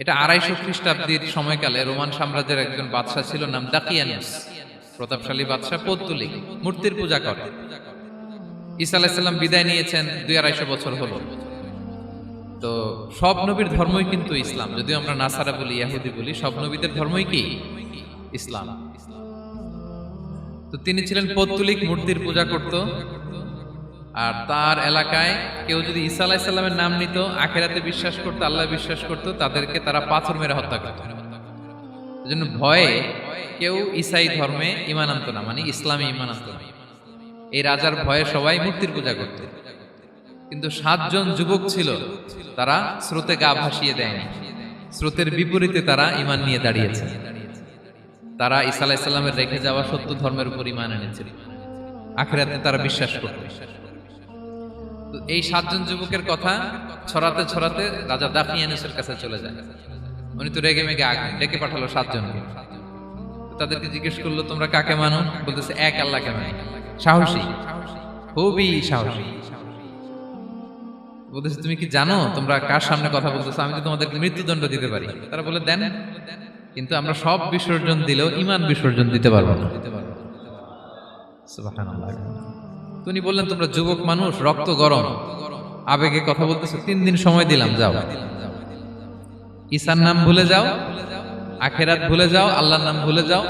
এটা আড়াইশো খ্রিস্টাব্দীর সময়কালে রোমান সাম্রাজ্যের একজন বাদশাহ ছিল নাম দাকিয়ানুস, প্রতাপশালী বাদশাহ পৌত্তলিক মূর্তির পূজা করে। ঈসা আলাইসাল্লাম বিদায় নিয়েছেন দুই আড়াইশো বছর হলো। তো সব নবীর ধর্মই কিন্তু ইসলাম, যদিও আমরা নাসারা বলি, ইয়াহুদি বলি, সব নবীদের ধর্মই কি? ইসলাম। তো তিনি ছিলেন পৌত্তলিক মূর্তির পূজা করত। আর তার এলাকায় কেউ যদি ঈসা আলাইসাল্লামের নাম নিত, আখেরাতে বিশ্বাস করতো, আল্লাহ বিশ্বাস করত, তাদেরকে তারা পাথর মেরে হত্যা করত। এজন্য ভয়ে কেউ ইসাই ধর্মে ইমান আনত না মানে ইসলামে ইমান আনত না। এই রাজার ভয়ে সবাই মূর্তির পূজা করত। কিন্তু সাতজন যুবক ছিল, তারা স্রোতে গা ভাসিয়ে দেয়নি। স্রোতের বিপরীতে তারা ইমান নিয়ে দাঁড়িয়েছে। তারা ঈসা আলাইসাল্লামের রেখে যাওয়া সত্য ধর্মের উপর ইমান এনেছিল। আখেরাতে তারা বিশ্বাস করবে তো এই সাতজন যুবকের কথা ছড়াতে ছড়াতে রাজা দাফিয়ানুসের কাছে চলে যায়। উনি তো রেগে মেগে আগে, ডেকে পাঠালো সাতজনকে। তাদেরকে জিজ্ঞেস করল, তোমরা কাকে মানো? বলতেছে, এক আল্লাহকে মানি। সাহসী। খুবই সাহসী। বলতেছে, তুমি কি জানো তোমরা কার সামনে কথা বলতেছো? আমি তো তোমাদেরকে মৃত্যুদণ্ড দিতে পারি। তারা বলে, দেন। কিন্তু আমরা সব বিসর্জন দিলেও, ইমান বিসর্জন দিতে পারব না। সুবহানাল্লাহ। তো উনি বললেন, তোমরা যুবক মানুষ, রক্ত গরম। আবেগে কথা বলতেছো, তিন দিন সময় দিলাম, যাও। ঈসার নাম ভুলে যাও, আখেরাত ভুলে যাও, আল্লাহর নাম ভুলে যাও।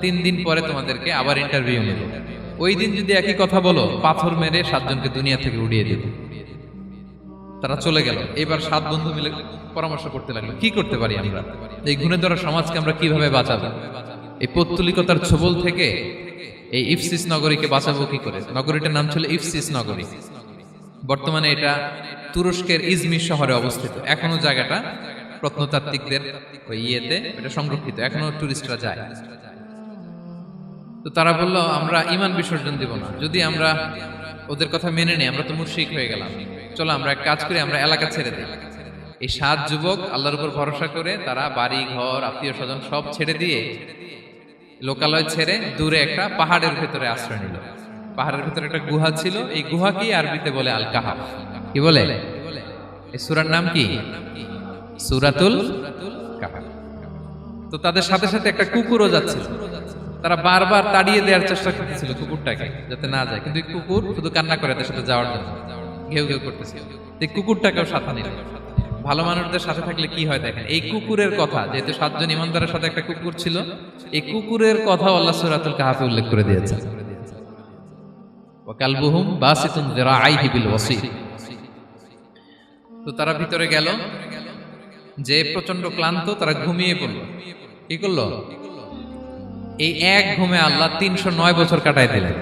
তিন দিন পরে তোমাদেরকে আবার ইন্টারভিউ নেব। ওই দিন যদি একই কথা বলো, পাথর মেরে সাতজনকে দুনিয়া থেকে উড়িয়ে দেব। তারা চলে গেল। এবার সাত বন্ধু মিলে পরামর্শ করতে লাগল, কি করতে পারি আমরা? এই গুণে ধরা সমাজকে আমরা কীভাবে বাঁচাবো? এই পৌত্তলিকতার ছবল থেকে এই ইফসিস নগরীকে বাঁচাবো কি করে? নগরীটার নাম ছিল ইফসিস নগরী। বর্তমানে এটা তুরস্কের ইজমির শহরে অবস্থিত। এখনও জায়গাটা প্রত্নতাত্ত্বিকদের ওই ইয়েতে এটা সংরক্ষিত। এখনও টুরিস্টরা যায়। তো তারা বলল, আমরা ইমান বিসর্জন দিব না। যদি আমরা ওদের কথা মেনে নিই, আমরা তো মুশরিক হয়ে গেলাম। চলো আমরা এক কাজ করি, আমরা এলাকা ছেড়ে দিই। এই সাত যুবক আল্লাহর উপর ভরসা করে তারা বাড়ি, ঘর, আত্মীয় স্বজন সব ছেড়ে দিয়ে লোকালয় ছেড়ে দূরে একটা পাহাড়ের ভেতরে আশ্রয় নিল। পাহাড়ের ভেতরে একটা গুহা ছিল। এই গুহাকেই আরবিতে বলে আল কাহাফ কি বলে? এই সুরার নাম কি? সুরাতুল তো তাদের সাথে সাথে একটা কুকুরও যাচ্ছিল। তারা বারবার তাড়িয়ে দেওয়ার চেষ্টা করতেছিল কুকুরটাকে, যাতে না যায়। কিন্তু কুকুর শুধু কান্না করে তাদের সাথে যাওয়ার জন্য। ঘেউ ঘেউ করতেছিল। কুকুরটাকেও সাথে নিল। ভালো মানুষদের সাথে থাকলে কি হয় দেখেন? এই কুকুরের কথা, যেহেতু সাতজন ইমানদারের সাথে একটা কুকুর ছিল, এই কুকুরের কথা আল্লাহ সুরাতুল কাহাফে উল্লেখ করে দিয়েছে ওয়াকালবুহুম বাসিতুন বিল ওয়াসি। তো তারা ভিতরে গেল, যে প্রচণ্ড ক্লান্ত, তারা ঘুমিয়ে পড়ল। কি করল? এই এক ঘুমে আল্লাহ তিনশো নয় বছর কাটাই দিলেন।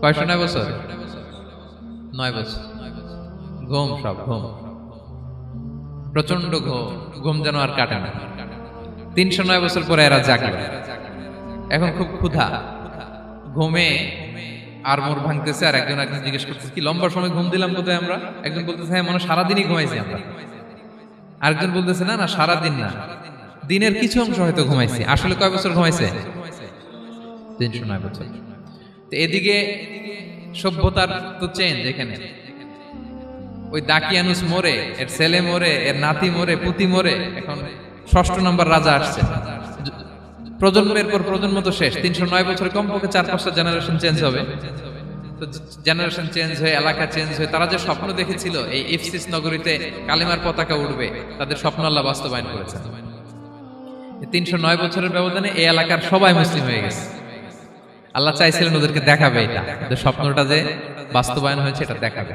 কয়শো নয় বছর? নয় বছর। ঘুম সব ঘুম। প্রচণ্ড ঘুম। ঘুম যেন আর কাটে না। তিনশো নয় বছর পরে এরা জাগলো। এখন খুব ক্ষুধা। ঘুমে আর মোর ভাঙতেছে আর একজন একজন জিজ্ঞেস করতেছে, কি লম্বা সময় ঘুম দিলাম কোথায় আমরা? একজন বলতেছে হ্যাঁ মনে সারাদিনই ঘুমাইছি আমরা। আরেকজন বলতেছে, না না, সারাদিন না। দিনের কিছু অংশ হয়তো ঘুমাইছি। আসলে কয় বছর ঘুমাইছে? তিনশো নয় বছর। তো এদিকে সভ্যতার তো চেঞ্জ এখানে। ওই দাকিয়ানুস মরে, এর ছেলে মোরে, এর নাতি মরে, পুতি মোরে, এখন ষষ্ঠ নম্বর রাজা আসছে। প্রজন্মের পর প্রজন্ম তো শেষ, তিনশো নয় বছরে কমপক্ষে চার পাঁচটা জেনারেশন চেঞ্জ হবে। তো জেনারেশন চেঞ্জ হয়ে, এলাকা চেঞ্জ হয়ে, তারা যে স্বপ্ন দেখেছিল, এই ইফসিস নগরীতে কালিমার পতাকা উঠবে তাদের স্বপ্ন আল্লাহ বাস্তবায়ন করেছে। তিনশো নয় বছরের ব্যবধানে এই এলাকার সবাই মুসলিম হয়ে গেছে। আল্লাহ চাইছিলেন ওদেরকে দেখাবে এটা স্বপ্নটা যে বাস্তবায়ন হয়েছে, এটা দেখাবে।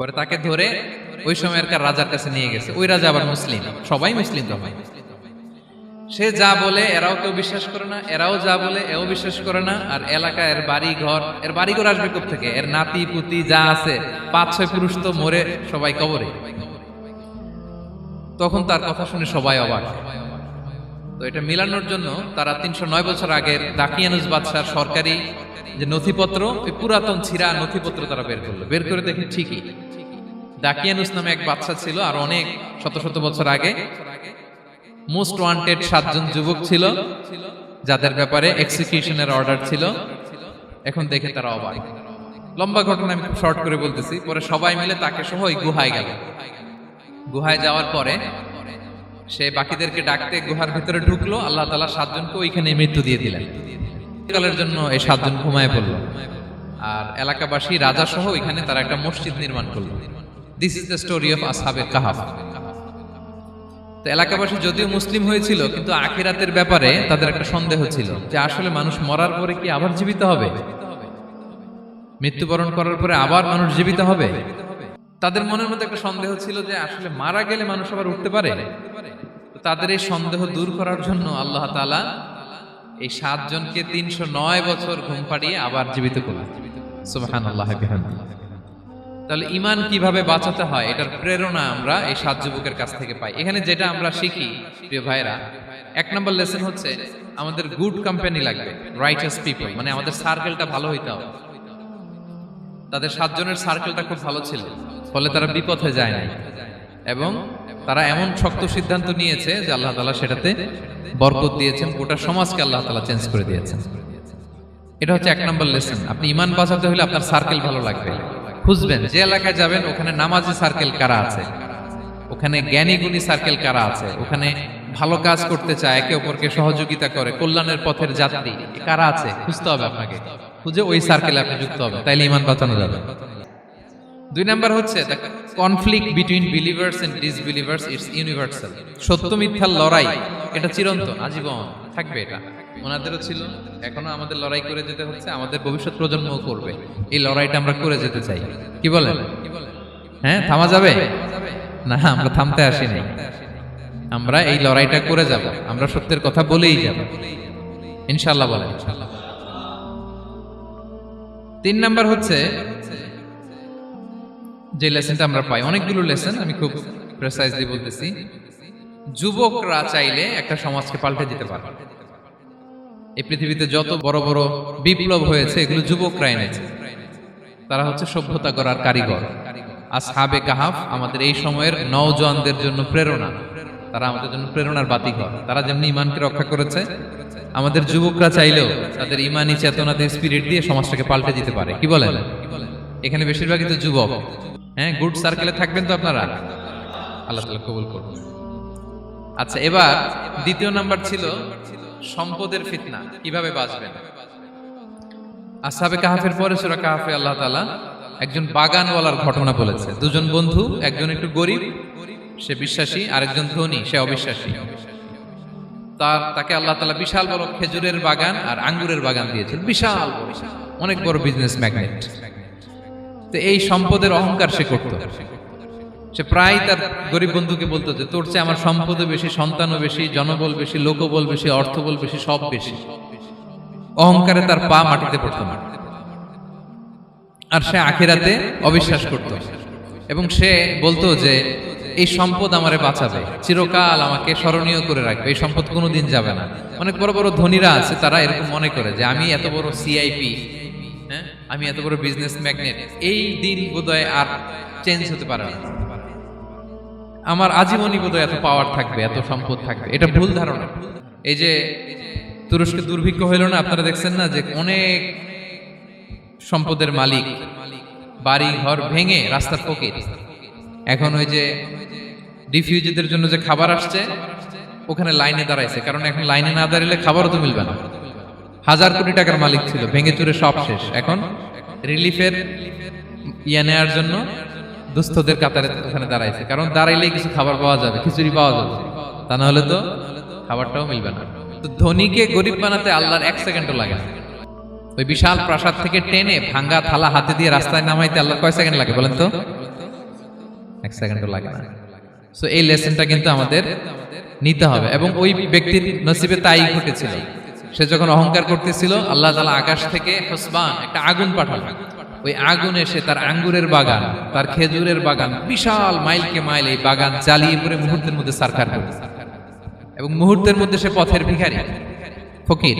পরে তাকে ধরে ওই সময়কার রাজার কাছে নিয়ে গেছে। ওই রাজা আবার মুসলিম। সবাই মুসলিম তো হয়। সে যা বলে, এরাও কেউ বিশ্বাস করে না, এরাও যা বলে, এও বিশ্বাস করে না। আর এলাকা, এর বাড়ি ঘর এর বাড়ি ঘর আসবে থেকে এর নাতি, পুতি যা আছে, পাঁচ, ছয় পুরুষ তো মরে সবাই কবরে। তখন তার কথা শুনে সবাই অবাক। তো এটা মিলানোর জন্য তারা তিনশো নয় বছর আগের দাকিয়ানুস বাদশার সরকারি যে নথিপত্র পুরাতন ছিঁড়া নথিপত্র তারা বের করল। বের করে দেখে ঠিকই দাকিয়ানুস নামে এক বাচ্চা ছিল, আর অনেক শত শত বছর আগে মোস্ট ওয়ান্টেড সাতজন যুবক ছিল, যাদের ব্যাপারে এক্সিকিউশনের অর্ডার ছিল। এখন দেখে তারা অবাক। লম্বা ঘটনা আমি শর্ট করে বলতেছি, পরে সবাই মিলে তাকে সহ ওই গুহায় গেল। গুহায় যাওয়ার পরে সে বাকিদেরকে ডাকতে গুহার ভিতরে ঢুকলো, আল্লাহ তালা সাতজনকে ওইখানে মৃত্যু দিয়ে দিলেন। কালের জন্য এই সাতজন ঘুমায় পড়ল। আর এলাকাবাসী রাজা সহ ওইখানে তারা একটা মসজিদ নির্মাণ করল। This is the story of আসহাবের কাহাফ তো এলাকাবাসী যদিও মুসলিম হয়েছিল, কিন্তু আখিরাতের ব্যাপারে তাদের একটা সন্দেহ ছিল যে আসলে মানুষ মরার পরে কি আবার জীবিত হবে? মৃত্যুবরণ করার পরে আবার মানুষ জীবিত হবে? তাদের মনের মধ্যে একটা সন্দেহ ছিল যে আসলে মারা গেলে মানুষ আবার উঠতে পারে। তাদের এই সন্দেহ দূর করার জন্য আল্লাহ তালা এই সাতজনকে তিনশো নয় বছর ঘুম পাড়িয়ে আবার জীবিত করলেন। সুবহান আল্লাহ তাহলে ইমান কীভাবে বাঁচাতে হয়, এটার প্রেরণা আমরা এই সাত যুবকের কাছ থেকে পাই। এখানে যেটা আমরা শিখি, প্রিয় ভাইরা এক নম্বর লেসন হচ্ছে আমাদের গুড কোম্পানি লাগবে রাইটার্স পিপল মানে আমাদের সার্কেলটা ভালো হইতে হবে। তাদের সাতজনের সার্কেলটা খুব ভালো ছিল, ফলে তারা বিপথে যায় নাই। এবং তারা এমন শক্ত সিদ্ধান্ত নিয়েছে যে আল্লাহ তালা সেটাতে বরকত দিয়েছেন, গোটা সমাজকে আল্লাহ তালা চেঞ্জ করে দিয়েছেন। এটা হচ্ছে এক নম্বর লেসন। আপনি ইমান বাঁচাতে হলে আপনার সার্কেল ভালো লাগবে। খুঁজবেন যে এলাকায় যাবেন, ওখানে নামাজি সার্কেল কারা আছে? ওখানে জ্ঞানী গুণী সার্কেল কারা আছে? ওখানে ভালো কাজ করতে চায়, একে অপরকে সহযোগিতা করে, কল্যাণের পথের যাত্রী কারা আছে? খুঁজতে হবে আপনাকে। খুঁজে ওই সার্কেলে আপনি যুক্ত হবে তাইলে ইমান বাঁচানো যাবে। দুই নাম্বার হচ্ছে conflict between believers and disbelievers it's universal সত্য মিথ্যার লড়াই, এটা চিরন্তন, আজীবন। থাকবে এটা। ওনাদেরও ছিল, এখনও আমাদের লড়াই করে যেতে হচ্ছে, আমাদের ভবিষ্যৎ প্রজন্মও করবে। এই লড়াইটা আমরা করে যেতে চাই। কি বলেন? হ্যাঁ থামা যাবে? না, আমরা থামতে আসি নাই আমরা এই লড়াইটা করে যাব, আমরা সত্যের কথা বলেই যাব। ইনশাল্লাহ বলেন। তিন নাম্বার হচ্ছে, যে লেসনটা আমরা পাই, অনেকগুলো লেসন আমি খুব প্রেসাইজলি বলতেছি। যুবকরা চাইলে একটা সমাজকে পাল্টে দিতে পারে। এই পৃথিবীতে যত বড় বড় বিপ্লব হয়েছে, এগুলো যুবকরা এনেছে। তারা হচ্ছে সভ্যতা করার কারিগর। আসহাবে কাহাফ আমাদের এই সময়ের নওজোয়ানদের জন্য প্রেরণা। তারা আমাদের জন্য প্রেরণার বাতিঘর। তারা যেমনি ইমানকে রক্ষা করেছে, আমাদের যুবকরা চাইলেও তাদের ইমানি চেতনাতে স্পিরিট দিয়ে সমাজটাকে পাল্টে দিতে পারে। কি বলেন? এখানে বেশিরভাগই তো যুবক। হ্যাঁ গুড সার্কেলে থাকবেন তো আপনারা? আল্লাহ তাআলা কবুল করুন। আচ্ছা এবার দ্বিতীয় নাম্বার ছিল সম্পদের ফিতনা, কীভাবে বাঁচবেন? আসাবে কাহাফের পরে সুরা কাহাফে আল্লাহ তাআলা একজন বাগানওয়ালার ঘটনা বলেছে। দুজন বন্ধু, একজন একটু গরিব, সে বিশ্বাসী, আরেকজন ধনী, সে অবিশ্বাসী। তার, তাকে আল্লাহ তাআলা বিশাল বড় খেজুরের বাগান আর আঙ্গুরের বাগান দিয়েছেন। বিশাল অনেক বড় বিজনেস ম্যাগনেট তো এই সম্পদের অহংকার সে করত। সে প্রায় তার গরিব বন্ধুকে বলতো যে, তোর চেয়ে আমার সম্পদও বেশি, সন্তানও বেশি, জনবল বেশি লোকবল বেশি, অর্থবল বেশি, সব বেশি। অহংকারে তার পা মাটিতে পড়তো না। আর সে আখেরাতে অবিশ্বাস করত। এবং সে বলতো যে, এই সম্পদ আমারে বাঁচাবে, চিরকাল আমাকে স্মরণীয় করে রাখবে, এই সম্পদ কোনোদিন যাবে না। অনেক বড় বড় ধনীরা আছে, তারা এরকম মনে করে যে, আমি এত বড় সিআইপি হ্যাঁ? আমি এত বড় বিজনেস ম্যাগনেট এই দিন বোধহয় আর চেঞ্জ হতে পারে না। আমার আজীবনই বোধহয় এত পাওয়ার থাকবে, এত সম্পদ থাকবে। এটা ভুল ধারণা। এই যে তুরস্কে দুর্ভিক্ষ হইল না, আপনারা দেখছেন না যে অনেক সম্পদের মালিক, বাড়ি, ঘর ভেঙে রাস্তার ফকির। এখন ওই যে ডিফিউজিদের জন্য যে খাবার আসছে, ওখানে লাইনে দাঁড়াইছে। কারণ এখন লাইনে না দাঁড়ালে খাবারও তো মিলবে না। হাজার কোটি টাকার মালিক ছিল, ভেঙে চুরে সব শেষ। এখন রিলিফের ইয়ে নেওয়ার জন্য দুস্থদের কাতারে ওখানে দাঁড়াইছে। কারণ দাঁড়াইলেই কিছু খাবার পাওয়া যাবে, খিচুড়ি পাওয়া যাবে। তা না হলে তো খাবারটাও মিলবে না। তো ধনীকে গরিব বানাতে আল্লাহর এক সেকেন্ডও লাগে না। ওই বিশাল প্রাসাদ থেকে টেনে ভাঙ্গা থালা হাতে দিয়ে রাস্তায় নামাইতে আল্লাহ কয় সেকেন্ড লাগে বলেন তো? এক সেকেন্ডও লাগে না। সো এই লেসনটা কিন্তু আমাদের নিতে হবে। এবং ওই ব্যক্তির নসিবে তাই ঘটেছিল। সে যখন অহংকার করতেছিল, আল্লাহ তালা আকাশ থেকে হসবান একটা আগুন পাঠালো ওই আগুন এসে তার আঙ্গুরের বাগান, তার খেজুরের বাগান, বিশাল মাইলকে মাইল এই বাগান জ্বালিয়ে পরে মুহূর্তের মধ্যে সারকার করে। এবং মুহূর্তের মধ্যে সে পথের ভিখারি, ফকির।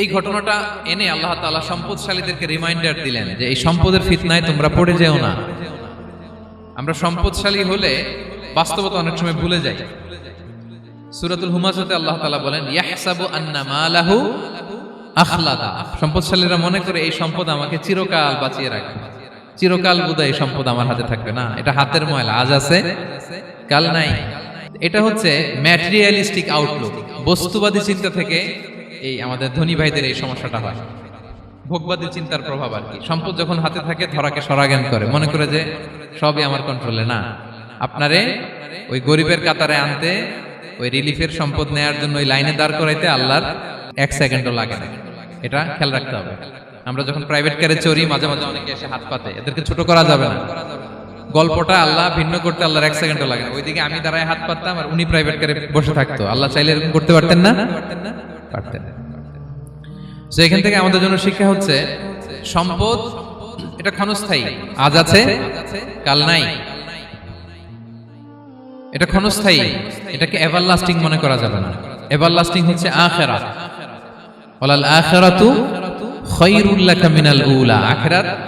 এই ঘটনাটা এনে আল্লাহ তালা সম্পদশালীদেরকে রিমাইন্ডার দিলেন যে এই সম্পদের ফিতনায় তোমরা পড়ে যেও না। আমরা সম্পদশালী হলে বাস্তবতা অনেক সময় ভুলে যাই। সূরাতুল হুমাজাতে আল্লাহ তালা বলেন, ইয়াহসাবু আন্না মালাহু আখলাদা সম্পদশালীরা মনে করে এই সম্পদ আমাকে চিরকাল বাঁচিয়ে রাখবে। চিরকাল বোধহয় এই সম্পদ আমার হাতে থাকবে না। এটা হাতের ময়লা, আজ আছে, কাল নাই। এটা হচ্ছে ম্যাটেরিয়ালিস্টিক আউটলুক বস্তুবাদী চিন্তা থেকে এই আমাদের ধনী ভাইদের এই সমস্যাটা হয়। ভোগবাদী চিন্তার প্রভাব আর কি। সম্পদ যখন হাতে থাকে, ধরাকে সরাজ্ঞান করে। মনে করে যে সবই আমার কন্ট্রোলে না। আপনারে ওই গরিবের কাতারে আনতে, ওই রিলিফের সম্পদ নেয়ার জন্য ওই লাইনে দাঁড় করাইতে আল্লাহর এক সেকেন্ডও লাগে না। এটা খেয়াল রাখতে হবে। আমরা যখন প্রাইভেট কারে চড়ি, মাঝে মাঝে অনেকে এসে হাত পাতে। এদেরকে ছোট করা যাবে না। গল্পটা আল্লাহ ভিন্ন করতে আল্লাহর এক সেকেন্ডও লাগে না। ওইদিকে আমি দাঁড়ায় হাত পাততাম আর উনি প্রাইভেট কারে বসে থাকতো। আল্লাহ চাইলে এরকম করতে পারতেন না? পারতেন। তো এখান থেকে আমাদের জন্য শিক্ষা হচ্ছে, সম্পদ, এটা ক্ষণস্থায়ী। আজ আছে, কাল নাই। এটা ক্ষণস্থায়ী। এটাকে এভারলাস্টিং মনে করা যাবে না। এভারলাস্টিং হচ্ছে আখেরা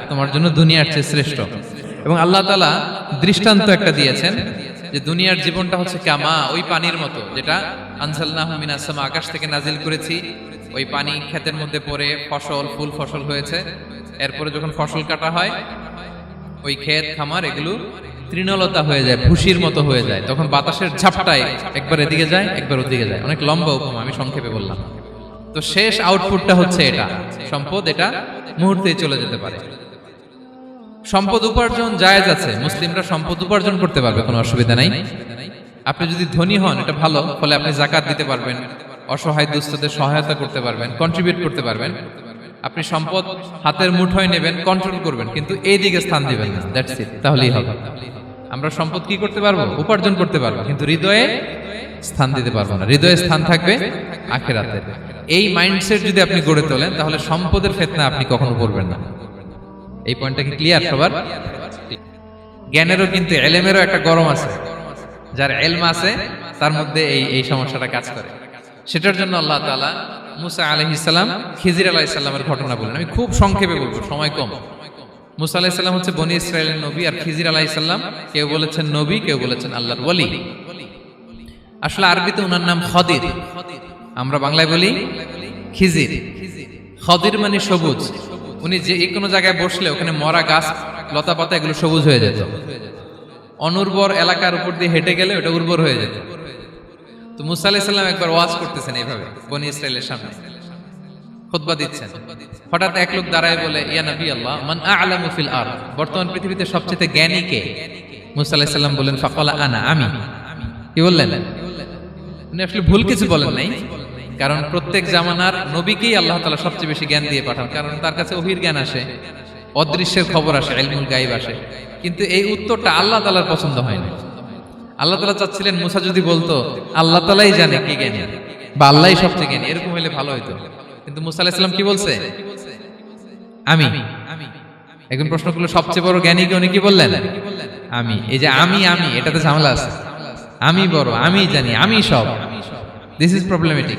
তোমার জন্য দুনিয়ার চেয়ে শ্রেষ্ঠ। এবং আল্লাহ তাআলা দৃষ্টান্ত একটা দিয়েছেন যে দুনিয়ার জীবনটা হচ্ছে কামা, ওই পানির মতো, যেটা আনসালনাহু মিনাস সামা, আকাশ থেকে নাজিল করেছি। ওই পানি ক্ষেতের মধ্যে পড়ে ফসল, ফুল ফসল হয়েছে। এরপরে যখন ফসল কাটা হয়, ওই ক্ষেত, খামার, এগুলো তৃণলতা হয়ে যায়, ভুসির মতো হয়ে যায়। তখন বাতাসের ঝাপটায় একবার এদিকে যায়, একবার ওদিকে যায়। অনেক লম্বা উপমা, আমি সংক্ষেপে বললাম। তো শেষ আউটপুটটা হচ্ছে এটা। সম্পদ এটা মুহূর্তে চলে যেতে পারে। সম্পদ উপার্জন জায়েজ আছে। মুসলিমরা সম্পদ উপার্জন করতে পারবে, কোনো অসুবিধা নাই। আপনি যদি ধনী হন, এটা ভালো, ফলে আপনি জাকাত দিতে পারবেন, অসহায় দুস্থদের সহায়তা করতে পারবেন কন্ট্রিবিউট করতে পারবেন। আপনি সম্পদ হাতের মুঠোয় নেবেন কন্ট্রোল করবেন, কিন্তু এই দিকে স্থান দিবেন না। দ্যাটস ইট তাহলেই হবে। আমরা সম্পদ কি করতে পারব? উপার্জন করতে পারব, কিন্তু হৃদয়ে স্থান দিতে পারব না। হৃদয়ে স্থান থাকবে আখেরাতে। এই মাইন্ডসেট যদি আপনি গড়ে তোলেন, তাহলে সম্পদের ফেতনা আপনি কখনো করবেন না। এই পয়েন্টটা কি ক্লিয়ার সবার? জ্ঞানেরও কিন্তু এলেমেরও একটা গরম আছে। যার এলম আছে, তার মধ্যে এই এই সমস্যাটা কাজ করে। সেটার জন্য আল্লাহ তাআলা মুসা আলহিসাল্লাম খিজির আলাইসাল্লামের ঘটনা বলেন আমি খুব সংক্ষেপে বলব, সময় কম। মুসা আলাইসাল্লাম হচ্ছে বনি ইসরায়েলের নবী আর খিজির আলাইসাল্লাম কেউ বলেছেন নবী, কেউ বলেছেন আল্লাহর ওলি আসলে আরবিতে ওনার নাম খদির। আমরা বাংলায় বলি খিজির। খদির মানে সবুজ। উনি যে কোনো জায়গায় বসলে ওখানে মরা গাছ, লতা পাতা, এগুলো সবুজ হয়ে যেত। অনুর্বর এলাকার উপর দিয়ে হেঁটে গেলে ওটা উর্বর হয়ে যেত। তো মুসা আলাইসাল্লাম একবার ওয়াজ করতেছেন এইভাবে, বনি ইসরায়েলের সামনে। খুতবা দিচ্ছেন। হঠাৎ এক লোক দাঁড়ায় বলে, ইয়া নবী আল্লাহ, মান আ'লামু ফিল আরদ? বর্তমান পৃথিবীতে সবচেয়ে জ্ঞানী কে? মুসা আলাইহিস সালাম বললেন, ফাকালা আনা, আমি। কি বললেন? উনি আসলে ভুল কিছু বলেন নাই। কারণ প্রত্যেক জামানার নবীকেই আল্লাহ তালা সবচেয়ে বেশি জ্ঞান দিয়ে পাঠান, কারণ তার কাছে অভির জ্ঞান আসে, অদৃশ্যের খবর আসে, ইলমুল গায়েব আসে। কিন্তু এই উত্তরটা আল্লাহ তাআলার পছন্দ হয় না। আল্লাহ তালা চাচ্ছিলেন, মুসা যদি বলতো, আল্লাহ তালাই জানে কে জ্ঞানী বা আল্লাহই সবচেয়ে জ্ঞানী, এরকম হলে ভালো হতো কিন্তু মুসা আলাইহিস সালাম কি বলছে? আমি। একজন প্রশ্ন করল, সবচেয়ে বড় জ্ঞানী কে? উনি কি বললেন? আমি। এই যে আমি আমি, এটাতে ঝামেলা আছে। আমি বড়, আমি জানি, আমি সব। দিস ইজ প্রবলেমেটিক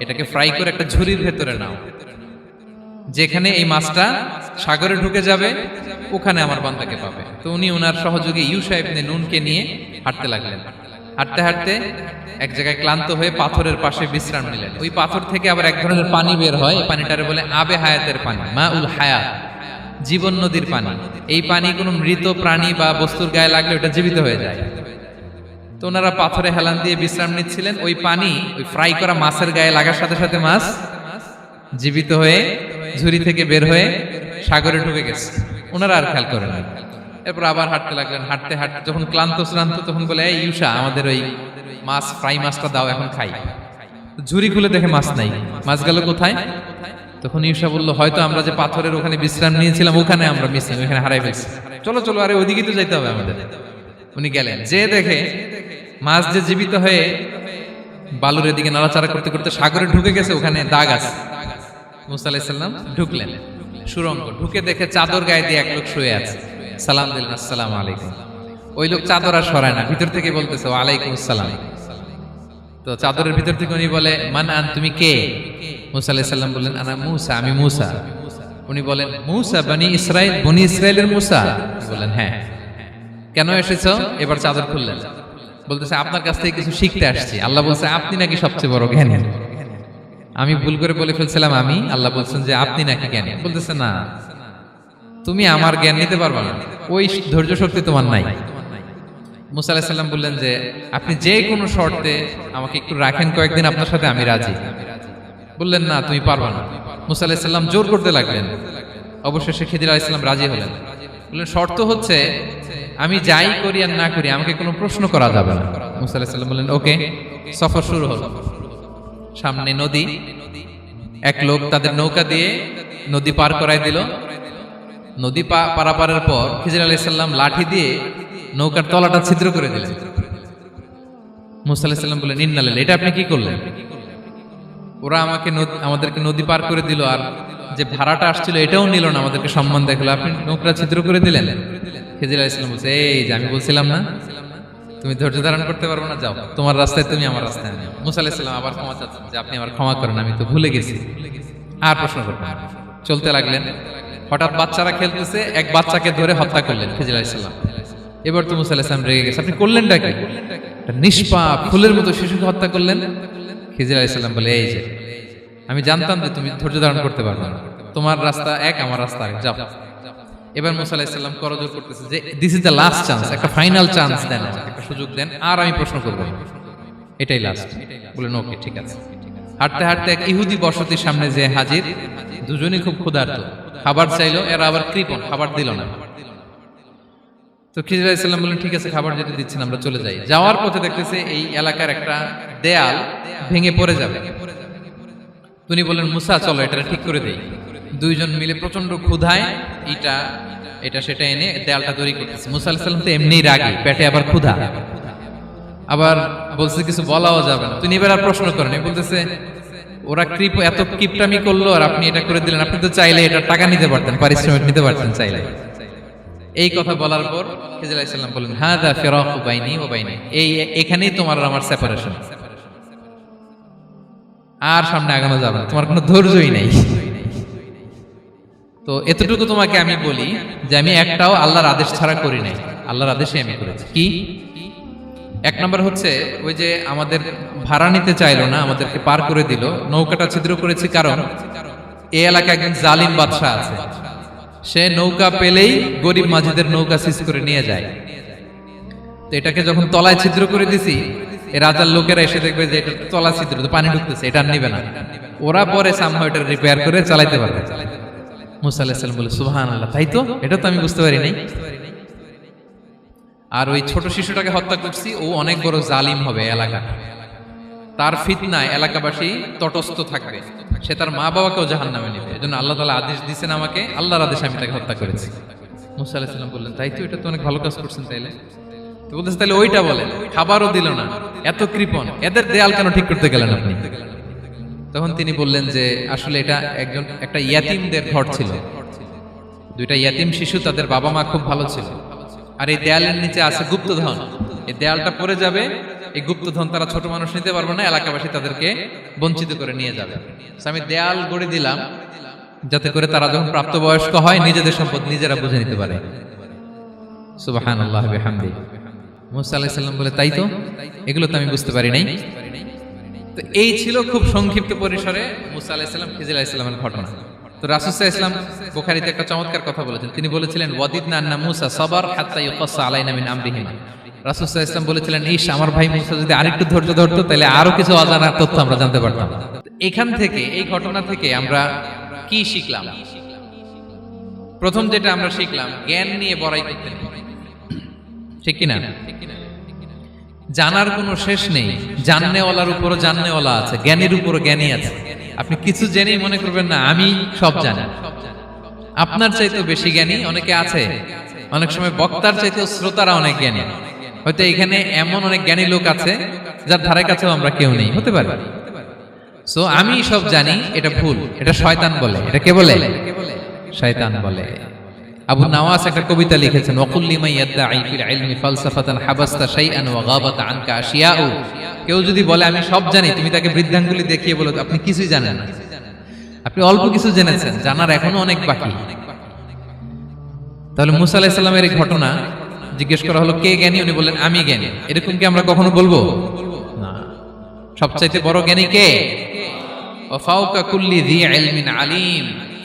এটাকে ফ্রাই করে একটা ঝুড়ির ভেতরে নাও। যেখানে এই মাছটা সাগরে ঢুকে যাবে, ওখানে আমার বান্দাকে পাবে। তো উনি ওনার সহযোগী ইউসা ইবনে নুনকে নিয়ে হাঁটতে লাগলেন। হাঁটতে হাঁটতে এক জায়গায় ক্লান্ত হয়ে পাথরের পাশে বিশ্রাম নিলেন। ওই পাথর থেকে আবার এক ধরনের পানি বের হয়। পানিটারে বলে আবে হায়াতের পানি মা উল হায়াত, জীবন নদীর পানি। এই পানি কোনো মৃত প্রাণী বা বস্তুর গায়ে লাগলে ওটা জীবিত হয়ে যায়। তো ওনারা পাথরে হেলান দিয়ে বিশ্রাম নিচ্ছিলেন। ওই পানি, ওই ফ্রাই করা মাছের গায়ে লাগার সাথে সাথে মাছ জীবিত হয়ে ঝুড়ি থেকে বের হয়ে সাগরে ঢুকে গেছে। ওনারা আর খেয়াল করেন। এরপর আবার হাঁটতে লাগলেন। হাঁটতে হাঁটতে যখন ক্লান্ত শ্রান্ত, তখন বলে, এই ইউসা, আমাদের ওই মাছ, ফ্রাই মাছটা দাও, এখন খাই। ঝুড়ি খুলে দেখে মাছ নাই। মাছ গেল কোথায়? তখন ইউসা বলল, হয়তো আমরা যে পাথরের ওখানে বিশ্রাম নিয়েছিলাম, ওখানে আমরা মিসিং, ওখানে হারাই ফেলছি। চলো চলো, আরে ওদিকে তো যাইতে হবে আমাদের। উনি গেলেন। যে দেখে মাছ যে জীবিত হয়ে বালুর এদিকে নাড়াচাড়া করতে করতে সাগরে ঢুকে গেছে, ওখানে দাগ আছে। মুসা ঢুকলেন। সুরঙ্গ, ঢুকে দেখে চাদর গায়ে দিয়ে এক লোক শুয়ে আছে। সালাম দিলেন, আসসালাম আলাইকুম। ওই লোক চাদর আর সরায় না, ভিতর থেকে বলতেছে আলাইকুম আসসালাম। তো চাদরের ভিতর থেকে উনি বলে মান আন তুমি কে? মুসা আলাইসাল্লাম বললেন, আনা মুসা, আমি মুসা। উনি বলেন, মুসা, বানি ইসরায়েল বনি ইসরায়েলের মুসা? বললেন হ্যাঁ। কেন এসেছ? এবার চাদর খুললেন। বলতেছে আপনার কাছ থেকে কিছু শিখতে আসছি। আল্লাহ বলছে আপনি নাকি সবচেয়ে বড় জ্ঞানী? আমি ভুল করে বলে ফেলছিলাম আমি। আল্লাহ বলছেন যে আপনি নাকি জ্ঞানী? বলতেছে না। তুমি আমার জ্ঞান নিতে পারবে না। ওই ধৈর্য শক্তি তোমার নাই। মুসা আলাহিসাল্লাম বললেন যে আপনি যে কোনো শর্তে আমাকে একটু রাখেন কয়েকদিন আপনার সাথে আমি রাজি। বললেন না তুমি পারবা না। মুসা আলাহিসাল্লাম জোর করতে লাগলেন। অবশেষে খিদির আলাইসাল্লাম রাজি হলেন। বললেন শর্ত হচ্ছে আমি যাই করি আর না করি আমাকে কোনো প্রশ্ন করা যাবে না। মুসা আলাহিসাল্লাম বললেন ওকে সফর শুরু হলো। সামনে নদী এক লোক তাদের নৌকা দিয়ে নদী পার করাই দিল। নদী পারাপারের পর খিজির আলাইসাল্লাম লাঠি দিয়ে নৌকার তলাটা ছিদ্র করে দিলেন। মুসা বললেন ইন্নালেন এটা আপনি কি করলেন? ওরা আমাকে আমাদেরকে নদী পার করে দিল আর যে ভাড়াটা আসছিল এটাও নিল না আমাদেরকে সম্মান দেখল। আপনি নৌকা ছিদ্র করে দিলেন। খিজির আলাইসাল্লাম বলছে, এই যে আমি বলছিলাম না, তুমি ধৈর্য ধারণ করতে পারব না, যাও। তোমার রাস্তায় তুমি আমার রাস্তায় নেও মুসা আলাইসাল্লাম আবার ক্ষমা চাচ্ছেন যে, আপনি আমার ক্ষমা করেন, আমি তো ভুলে গেছি। আর প্রশ্ন করবেন চলতে লাগলেন। হঠাৎ বাচ্চারা খেলতেছে, এক বাচ্চাকে ধরে হত্যা করলেন খিজির আলাইসাল্লাম এবার তো মুসা আলাইসাল্লাম রেগে গেছে। আপনি করলেন কি? একটা নিষ্পাপ ফুলের মতো শিশুকে হত্যা করলেন। খিজির আলাইসাল্লাম বলে, এই যে, আমি জানতাম যে তুমি ধৈর্য ধারণ করতে পারবে না। তোমার রাস্তা এক, আমার রাস্তা এক যাও। এবার মুসা আলাহিসাল্লাম করজোর করতেছে যে this is the last chance একটা ফাইনাল চান্স দেন, একটা সুযোগ দেন, আর আমি প্রশ্ন করব। এটাই লাস্ট বলেন ওকে ঠিক আছে। হাঁটতে হাঁটতে এক ইহুদি বসতির সামনে যে হাজির, দুজনই খুব ক্ষুধার্ত। খাবার চাইলো, এরা আবার কৃপণ, খাবার দিল না। তো খিজির আলাইসাল্লাম বললেন, ঠিক আছে, খাবার যেটা দিচ্ছেন, আমরা চলে যাই। যাওয়ার পথে দেখতেছে এই এলাকার একটা দেয়াল ভেঙে পড়ে যাবে। তিনি বললেন, মুসা, চলো এটা ঠিক করে দেই। দুইজন মিলে প্রচণ্ড ক্ষুধায় এটা এটা, সেটা এনে দেয়ালটা তৈরি করতেছে। মুসা আলাইহিস সালাম তো এমনিই রাগী, পেটে আবার ক্ষুধা। আবার বলছে, কিছু বলাও যাবে না। তিনি এবার আর প্রশ্ন করেন বলতেছে, ওরা কৃপ, এত কিপটামি করল আর আপনি এটা করে দিলেন। আপনি তো চাইলে এটা টাকা নিতে পারতেন, পারিশ্রমিক নিতে পারতেন চাইলে। এই কথা বলার পর খিজির আলাইহিস সালাম বললেন হ্যাঁ দা ফেরাক বাইনি ও বাইনি। এই, এখানেই তোমার আমার সেপারেশন আর সামনে আগানো যাবে না। তোমার কোনো ধৈর্যই নেই। তো এতটুকু তোমাকে আমি বলি যে আমি একটাও আল্লাহর আদেশ ছাড়া করি নাই। আল্লাহর আদেশে আমি করেছি। কি? এক নম্বর হচ্ছে ওই যে আমাদের ভাড়া নিতে চাইলো না, আমাদেরকে পার করে দিল। নৌকাটা ছিদ্র করেছি কারণ এই এলাকায় একজন জালিম বাদশাহ আছে। সে নৌকা পেলেই গরিব মাঝিদের নৌকা সিজ করে নিয়ে যায়। তো এটাকে যখন তলায় ছিদ্র করে দিছি রাজার লোকেরা এসে দেখবে যে এটা তলা ছিদ্র পানি ঢুকতেছে, এটা নিবে না। ওরা পরে সামহ এটা রিপেয়ার করে চালাইতে পারবে। বলে সুহান আল্লাহ তাই তো? এটা তো আমি বুঝতে পারি নাই আর ওই ছোট শিশুটাকে হত্যা করছি, ও অনেক বড় জালিম হবে এলাকা তার ফিতনায় এলাকাবাসী তটস্থ থাকবে। সে তার মা বাবাকেও জাহান নামে নেবে। এজন্য আল্লাহ তালা আদেশ দিচ্ছেন আমাকে, আল্লাহর আদেশ আমি তাকে হত্যা করেছি। মুসা আলাহিসাল্লাম বললেন, তাই তো, এটা তো অনেক ভালো কাজ করছেন তাইলে। তো বলতেছে তাহলে ওইটা বলেন, খাবারও দিল না, এত কৃপণ, এদের দেয়াল কেন ঠিক করতে গেলেন আপনি? তখন তিনি বললেন যে, আসলে এটা একজন, একটা ইয়াতিমদের ঘর ছিল। দুইটা ইয়াতিম শিশু, তাদের বাবা মা খুব ভালো ছিল। আর এই দেয়ালের নিচে আছে গুপ্তধন। এই দেয়ালটা পড়ে যাবে, এই গুপ্তধন তারা ছোট মানুষ নিতে পারবে না, এলাকাবাসী তাদেরকে বঞ্চিত করে নিয়ে যাবে। আমি দেয়াল গড়ে দিলাম, যাতে করে তারা যখন প্রাপ্তবয়স্ক হয়, নিজেদের সম্পদ নিজেরা বুঝে নিতে পারে। সুবাহান আল্লাহ হামদি মুসা আলাইসাল্লাম বলে, তাই তো? এগুলো তো আমি বুঝতে পারি নাই। তো এই ছিল খুব সংক্ষিপ্ত পরিসরে মুসা আলাইসাল্লাম খিজির আলাইসাল্লামের ঘটনা। তো রাসুসাহ ইসলাম বোখারিতে একটা চমৎকার কথা বলেছেন। তিনি বলেছিলেন, ওয়াদিদনা আন্না মুসা সবার হাত্তা ইউকাসা আলাইনা মিন আমরিহিমা। রাসুসাহ ইসলাম বলেছিলেন ইস আমার ভাই মুসা যদি আরেকটু ধৈর্য ধরতো, তাহলে আরও কিছু অজানা তথ্য আমরা জানতে পারতাম। এখান থেকে, এই ঘটনা থেকে আমরা কি শিখলাম? প্রথম যেটা আমরা শিখলাম, জ্ঞান নিয়ে বড়াই করতে। নেই ঠিক কিনা? জানার কোনো শেষ নেই। জাননেওয়ালার উপরও জাননেওয়ালা আছে, জ্ঞানের উপরও জ্ঞানী আছে। আপনি কিছু জেনেই মনে করবেন না, আমি সব জানি। আপনার চাইতেও বেশি জ্ঞানী অনেকে আছে। অনেক সময় বক্তার চাইতেও শ্রোতারা অনেক জ্ঞানী। হয়তো এখানে এমন অনেক জ্ঞানী লোক আছে, যার ধারে কাছেও আমরা কেউ নেই, হতে পারে। সো আমি সব জানি, এটা ভুল, এটা শয়তান বলে, এটা কে বলে? শয়তান বলে। আবু নাওয়াস একটা কবিতা লিখেছেন ওয়াকুল্লি মাই ইয়াদদাঈ ফিল ইলমি ফালসাফাতান হাবাসতা শাইআন ওয়া গাবাত আনকা আশিয়াউ। কেউ যদি বলে, আমি সব জানি তুমি তাকে বৃদ্ধাঙ্গুলি দেখিয়ে বলো, আপনি কিছুই জানেন না। আপনি অল্প কিছু জেনেছেন, জানার এখনও অনেক বাকি। তাহলে মুসা আলাইহিস সালামের এই ঘটনা জিজ্ঞেস করা হলো, কে জ্ঞানী? উনি বললেন, আমি জ্ঞানী। এরকম কি আমরা কখনো বলব? না। সবচাইতে বড় জ্ঞানী কে? ওয়াফাউকা কুল্লি যী ইলমিন আলিম।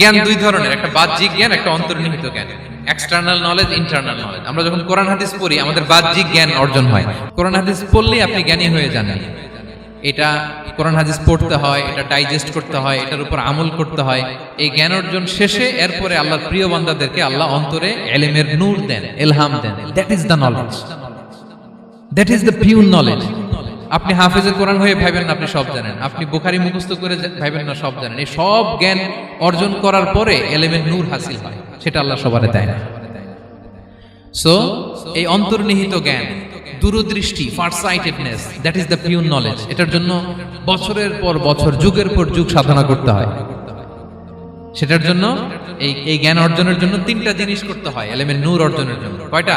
জ্ঞান দুই ধরনের, একটা বাহ্যিক জ্ঞান, একটা অন্তর্নিহিত জ্ঞান। এক্সটার্নাল নলেজ ইন্টারনাল নলেজ আমরা যখন কোরআন হাদিস পড়ি, আমাদের বাহ্যিক জ্ঞান অর্জন হয়। কোরআন হাদিস পড়লেই আপনি জ্ঞানী হয়ে যান। এটা কোরআন হাদিস পড়তে হয়, এটা ডাইজেস্ট করতে হয়, এটার উপর আমল করতে হয়। এই জ্ঞান অর্জন শেষে এরপরে আল্লাহর প্রিয় বান্দাদেরকে আল্লাহ অন্তরে এলেমের নূর দেন, এলহাম দেন। That is the knowledge that is the pure knowledge আপনি হাফেজে কোরআন হয়ে ভাবেন না, আপনি সব জানেন। আপনি বুখারি মুখস্থ করে ভাবেন না, সব জানেন। এই সব জ্ঞান অর্জন করার পরে এলেমের নূর হাসিল হয়, সেটা আল্লাহ সবারে দেয় না। সো এই অন্তর্নিহিত জ্ঞান, দূরদৃষ্টি that is the pure knowledge এটার জন্য বছরের পর বছর, যুগের পর যুগ সাধনা করতে হয়। সেটার জন্য এই এই জ্ঞান অর্জনের জন্য তিনটা জিনিস করতে হয়, এলেমের নূর অর্জনের জন্য। কয়টা?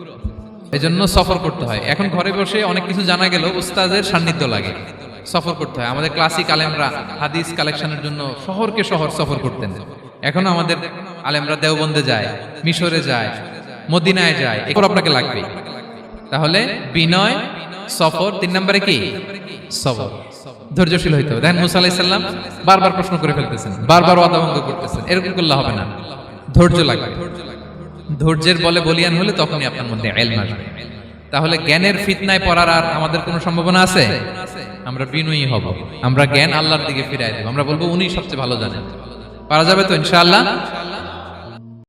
এজন্য সফর করতে হয়। এখন ঘরে বসে অনেক কিছু জানা গেল উস্তাদের সান্নিধ্য লাগে। সফর করতে হয়। আমাদের ক্লাসিক আলেমরা হাদিস কালেকশনের জন্য শহরকে শহর সফর করতেন। এখনও আমাদের আলেমরা দেওবন্দে যায়, মিশরে যায়, মদিনায় যায়। এগুলো আপনাকে লাগবে। তাহলে বিনয়, সফর, তিন নম্বরে কি? সফর ধৈর্যশীল হইতে হবে। দেখেন মুসা আলাইসাল্লাম বারবার প্রশ্ন করে ফেলতেছেন, বারবার ওয়াদাভঙ্গ করতেছেন। এরকম করলে হবে না। ধৈর্য লাগবে। ধৈর্যের বলে বলিয়ান হলে তখনই আপনার মধ্যে এলম আসবে। তাহলে জ্ঞানের ফিতনায় পড়ার আর আমাদের কোনো সম্ভাবনা আছে? আমরা বিনয়ী হব। আমরা জ্ঞান আল্লাহর দিকে ফিরাই দেব। আমরা বলব উনি সবচেয়ে ভালো জানেন। পারা যাবে তো ইনশাআল্লাহ?